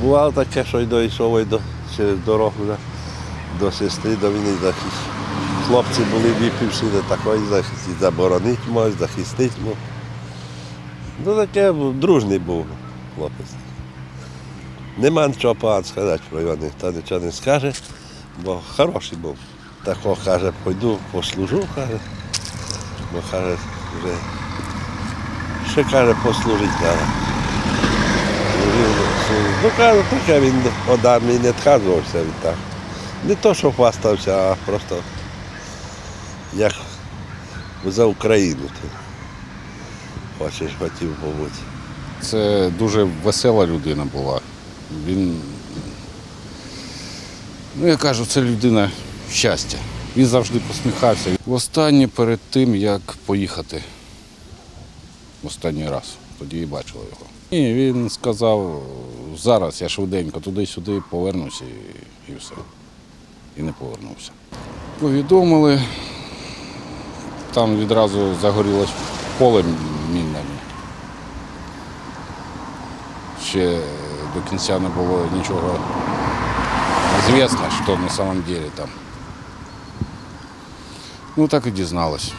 Бувало таке, що й дійшов до, через дорогу до сестри, до війни захист. Хлопці були випивши до такої захисті, заборонити може, захистити мог. Ну таке дружний був хлопець. Нема нічого поганого сказати про його, ніхто нічого не скаже, бо хороший був. Тако каже, пойду послужу, каже. Бо каже, вже ще каже, послужити треба. Ну, каже, таке він від армії не відказувався від так. Не то, що хвастався, а просто як за Україну. ти Хочеш, хотів побути. Це дуже весела людина була. Він, ну я кажу, це людина щастя. Він завжди посміхався. Востаннє перед тим, як поїхати. Останній раз. Тоді і бачили його. І він сказав, зараз я швиденько туди-сюди повернуся і, і все. І не повернувся. Повідомили, там відразу загорілось поле мінами ще до кінця не було нічого звісно, що на самом деле там. Ну так і дізналась.